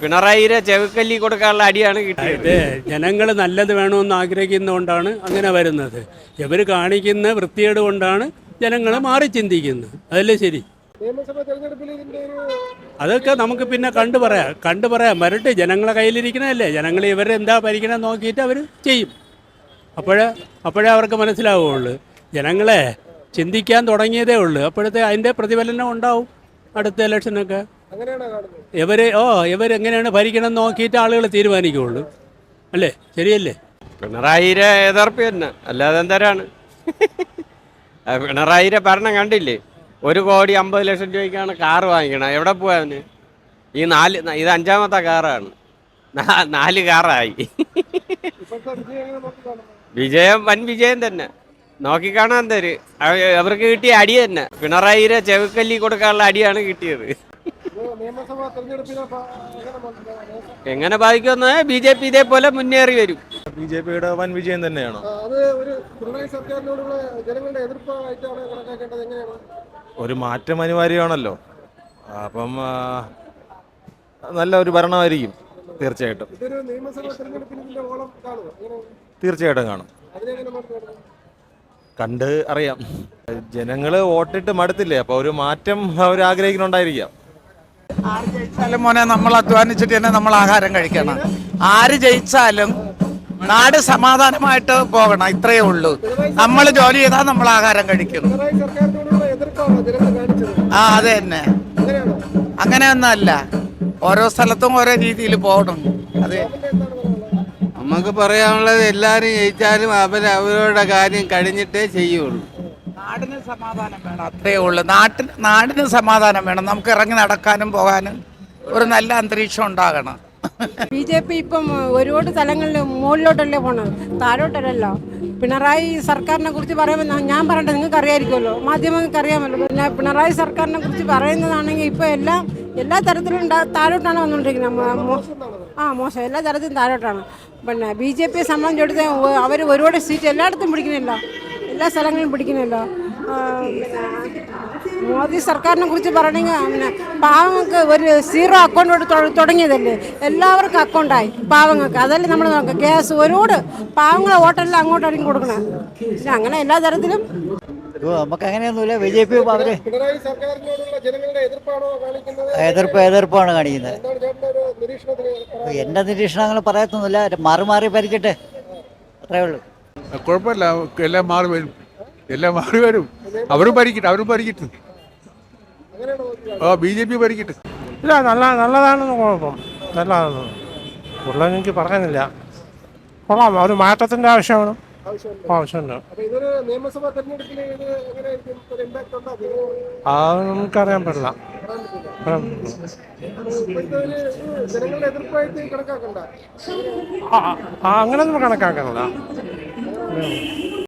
പിണറായിരെ ചെവിക്കല്ലി കൊടുക്കാനുള്ള അടിയാണ് കിട്ടിയത്. ജനങ്ങൾ നല്ലത് വേണമെന്ന് ആഗ്രഹിക്കുന്നതുകൊണ്ടാണ് അങ്ങനെ വരുന്നത്. ഇവർ കാണിക്കുന്ന വൃത്തിയേട് കൊണ്ടാണ് ജനങ്ങൾ മാറി ചിന്തിക്കുന്നത്. അതല്ലേ ശരി? നിയമസഭാ തെരഞ്ഞെടുപ്പിൽ ഇതിന്റെ ഒരു അതൊക്കെ നമുക്ക് പിന്നെ കണ്ടു പറയാം. കണ്ടു പറയാം. വരട്ടെ ജനങ്ങളെ കയ്യിലിരിക്കണതല്ലേ? ജനങ്ങൾ ഇവരെന്താ ഭരിക്കണം നോക്കിയിട്ട് അവർ ചെയ്യും. അപ്പോഴേ അപ്പോഴേ അവർക്ക് മനസ്സിലാവുള്ളൂ ജനങ്ങളെ ചിന്തിക്കാൻ തുടങ്ങിയതേ ഉള്ളൂ. അപ്പോഴത്തെ അതിന്റെ പ്രതിഫലനം ഉണ്ടാവും. അടുത്ത ഇലക്ഷനൊക്കെ ഇവർ ഓ ഇവരെങ്ങനെയാണ് ഭരിക്കണം നോക്കിയിട്ട് ആളുകൾ തീരുമാനിക്കുകയുള്ളൂ അല്ലേ? ശരിയല്ലേ? പിണറായിരെ എതിർപ്പ് തന്നെ. അല്ലാതെ എന്തരാണ്? ആ പിണറായിരെ ഭരണം കണ്ടില്ലേ? ഒരു കോടി അമ്പത് ലക്ഷം രൂപയ്ക്കാണ് കാറ് വാങ്ങിക്കണം. എവിടെ പോവാന് ഈ നാല് ഇത് അഞ്ചാമത്തെ കാറാണ്. നാല് കാറായി. വിജയം വൻ വിജയം തന്നെ. നോക്കിക്കാണാൻ തര്. അവ- അവർക്ക് കിട്ടിയ അടി തന്നെ. പിണറായിരെ ചെവിക്കല്ലി കൊടുക്കാനുള്ള അടിയാണ് കിട്ടിയത്. എങ്ങനെ ബാധിക്കുമെന്ന് ബി ജെ പി ഇതേപോലെ മുന്നേറി വരും. ബി ജെ പിയുടെ വൻ വിജയം തന്നെയാണോ. അത് ഒരു പിണറായി സർക്കാരിനോടുള്ള ജനങ്ങളുടെ എതിർപ്പായിട്ടാണ് കണക്കാക്കേണ്ടത് എങ്ങനെയാണ്? ഒരു മാറ്റം അനിവാര്യമാണല്ലോ. അപ്പം നല്ല ഒരു ഭരണമായിരിക്കും തീർച്ചയായിട്ടും. തീർച്ചയായിട്ടും കാണും. കണ്ട് അറിയാം. ജനങ്ങൾ വോട്ടിട്ട് മടുത്തില്ലേ? അപ്പോൾ ഒരു മാറ്റം അവർ ആഗ്രഹിക്കുന്നുണ്ടായിരിക്കാം ജയിച്ചാലും മോനെ നമ്മൾ അധ്വാനിച്ചിട്ട് തന്നെ നമ്മൾ ആഹാരം കഴിക്കണം. ആര് ജയിച്ചാലും നാട് സമാധാനമായിട്ട് പോകണം ഇത്രയേ ഉള്ളൂ. നമ്മൾ ജോലി ചെയ്താൽ നമ്മൾ ആഹാരം കഴിക്കുന്നു ആ അതെ തന്നെ. അങ്ങനെ അങ്ങനെയൊന്നല്ല ഓരോ സ്ഥലത്തും ഓരോ രീതിയിൽ പോകണം. അതെ നമുക്ക് പറയാനുള്ളത് എല്ലാവരും ജയിച്ചാലും അവർ അവരുടെ കാര്യം കഴിഞ്ഞിട്ടേ ചെയ്യുള്ളൂ. നാടിന് സമാധാനം വേണം. അത്രേ ഉള്ളൂ. നാട്ടിന് നാടിന് സമാധാനം വേണം. നമുക്ക് ഇറങ്ങി നടക്കാനും പോകാനും ഒരു നല്ല അന്തരീക്ഷം ഉണ്ടാകണം. ബി ജെ പി ഇപ്പം ഒരുപാട് സ്ഥലങ്ങളിൽ മുകളിലോട്ടല്ലേ പോണത്? താഴോട്ടല്ലല്ലോ. പിണറായി സർക്കാരിനെ കുറിച്ച് പറയുമ്പോൾ ഞാൻ- പറയട്ടെ നിങ്ങൾക്ക് അറിയാമായിരിക്കുമല്ലോ മാധ്യമങ്ങൾക്ക് അറിയാമല്ലോ. പിന്നെ പിണറായി സർക്കാരിനെ കുറിച്ച് പറയുന്നതാണെങ്കിൽ ഇപ്പോൾ എല്ലാം എല്ലാ തരത്തിലും ഉണ്ടാ- താഴോട്ടാണ് വന്നുകൊണ്ടിരിക്കുന്നത് ആ മോശം. എല്ലാ തരത്തിലും താഴോട്ടാണ്. പിന്നെ ബി ജെ പിയെ സംബന്ധിച്ചെടുത്ത് അവർ ഒരുപാട് സീറ്റ് എല്ലായിടത്തും പിടിക്കുന്നില്ല. എല്ലാ സ്ഥലങ്ങളിലും ആ, പിന്നെ മോദി സർക്കാരിനെ കുറിച്ച് പറയണമെങ്കിൽ പിന്നെ പാവങ്ങൾക്ക് ഒരു സീറോ അക്കൗണ്ട് തുടങ്ങിയതല്ലേ? എല്ലാവർക്കും അക്കൗണ്ടായി പാവങ്ങൾക്ക്. അതല്ലേ നമ്മൾ നോക്കുക. ഗ്യാസ് ഒരുപാട് പാവങ്ങളെ വോട്ടെല്ലാം അങ്ങോട്ടായിരിക്കും കൊടുക്കണേ. പിന്നെ അങ്ങനെ എല്ലാ തരത്തിലും നമുക്ക് അങ്ങനെയൊന്നുമില്ല. ബി ജെ പി അവർ എതിർപ്പ് എതിർപ്പാണ് കാണിക്കുന്നത്. എന്റെ നിരീക്ഷണം നിരീക്ഷണങ്ങൾ പറയത്തൊന്നുമില്ല. മാറി മാറി ഭരിക്കട്ടെ. അത്രേ ഉള്ളൂ. കുഴപ്പമില്ല. എല്ലാം മാറി വരും. എല്ലാം മാറി വരും. അവരും ഭരിക്കട്ടെ അവരും ഭരിക്കട്ടെ. ആ ബി ജെ പി ഭരിക്കട്ടെ. ഇല്ല നല്ല നല്ലതാണെന്ന് കുഴപ്പം. നല്ലതാണെന്ന്. കൂടുതൽ എനിക്ക് പറയാനില്ല. കൊള്ളാം ഒരു മാറ്റത്തിന്റെ ആവശ്യമാണ്. ആവശ്യമുണ്ട്. അത് നമുക്കറിയാൻ പറ്റില്ല. ആ, അങ്ങനെയൊന്നും കണക്കാക്കണില്ല